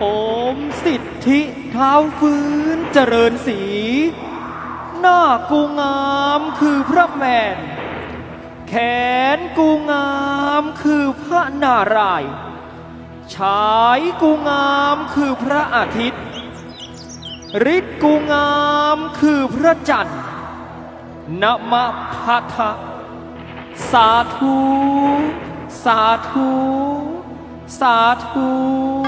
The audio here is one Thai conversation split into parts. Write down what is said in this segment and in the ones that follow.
โอมสิทธิเท้าฟื้นเจริญสี หน้ากูงามคือพระแมน แขนกูงามคือพระนารายณ์ฉายกูงามคือพระอาทิตย์ฤทธิ์กูงามคือพระจันทร์นมะพะทะสาธุ สาธุ สาธุ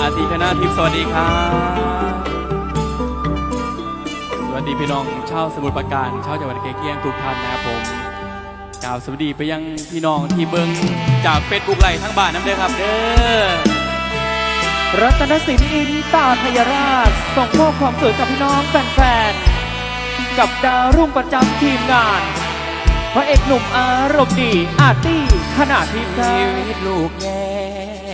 อาทิตย์คณะทิพย์สวัสดีครับสวัสดีพี่น้องชาวสมุทรปราการชาวจังหวัดเกียงทุกท่านนะครับผมกล่าวสวัสดีไปยังพี่น้องที่เบิงจากเฟซบุ๊กไลฟ์ทั้งบ้านน้ำเด้อครับเด้อรัตนสินอินตาทยราชส่งมอบความสวยกับพี่น้องแฟนๆกับดาวรุ่งประจำทีมงานพระเอกหนุ่มอารมณ์ดีอาร์ตี้ขนาดทีมชีวิตลูกแย่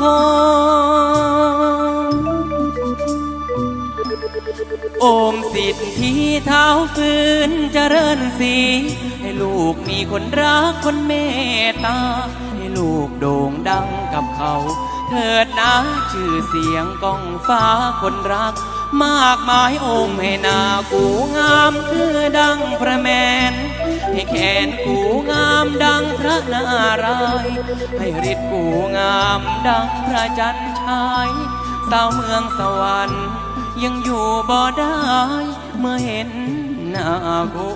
คมโอมสิทธิเท้าฟื้นเจริญสี ให้ลูกมีคนรักคนเมตตา ให้ลูกโด่งดังกับเขา เถิดนะชื่อเสียงก้องฟ้าคนรัก มากมายโอมให้นากูงามคือดังพระแมน ให้แขนกูงามดังพระนารายณ์ให้ฤทธิ์กูงามดังพระจันทร์ชายสาวเมืองสวรรค์ ยังอยู่บ่ได้ เมื่อเห็นหน้ากู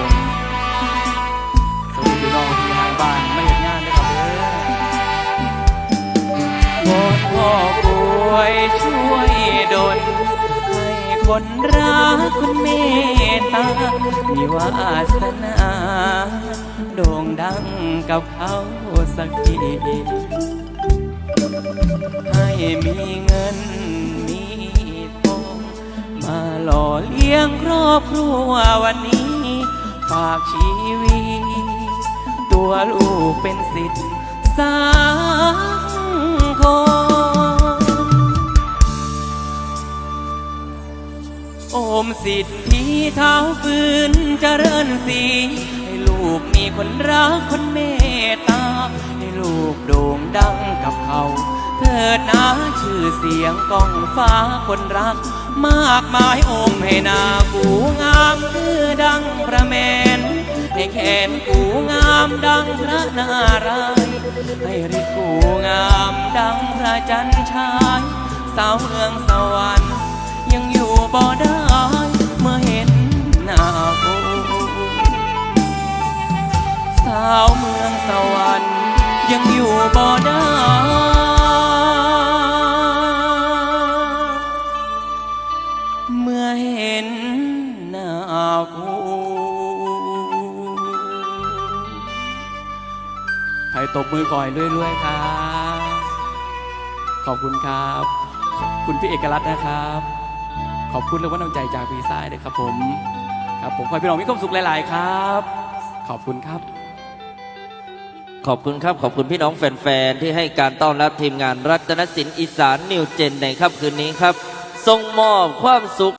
ผมสวัสดีพี่น้องที่ทางบ้านไม่เห็นงานด้วยครับเด้อวอนพ่อกลวยช่วยดลให้คนรักคนเมตตา มีวาสนาโด่งดังกับเขาสักทีให้มีเงินมีทองมาหล่อเลี้ยงครอบครัววันนี้ ฝากชีวิต ตัวลูกเป็นสิทธิ์สังคมโอมสิทธิเท้าฟื้นเจริญสีให้ลูกมีคนรักคนเมตตา ให้ลูกโด่งดังกับเขา เถิดนะชื่อเสียงกองฟ้าคนรัก มากมายโอมให้นากูงามคือดังพระแมนให้แขนกูงามดังพระนารายให้ริกูงามดังพระจันทร์ฉายสาวเมืองสวรรค์ยังอยู่บ่ได้เมื่อเห็นหน้ากูสาวเมืองสวรรค์ยังอยู่บ่ได้ บมือก่อยเรื่อยๆครับ ขอบคุณครับขอบคุณพี่เอกรัตน์นะครับ ขอบคุณและว่าน้ำใจจากพี่ซ้ายเลยครับผม ครับผมขอให้พี่น้องมีความสุขหลาย ๆ ครับ ขอบคุณครับ ขอบคุณครับ ขอบคุณพี่น้องแฟน ๆ ที่ให้การต้อนรับทีมงานรัตนศิลป์อีสานนิวเจนในค่ำคืนนี้ครับส่งมอบความสุข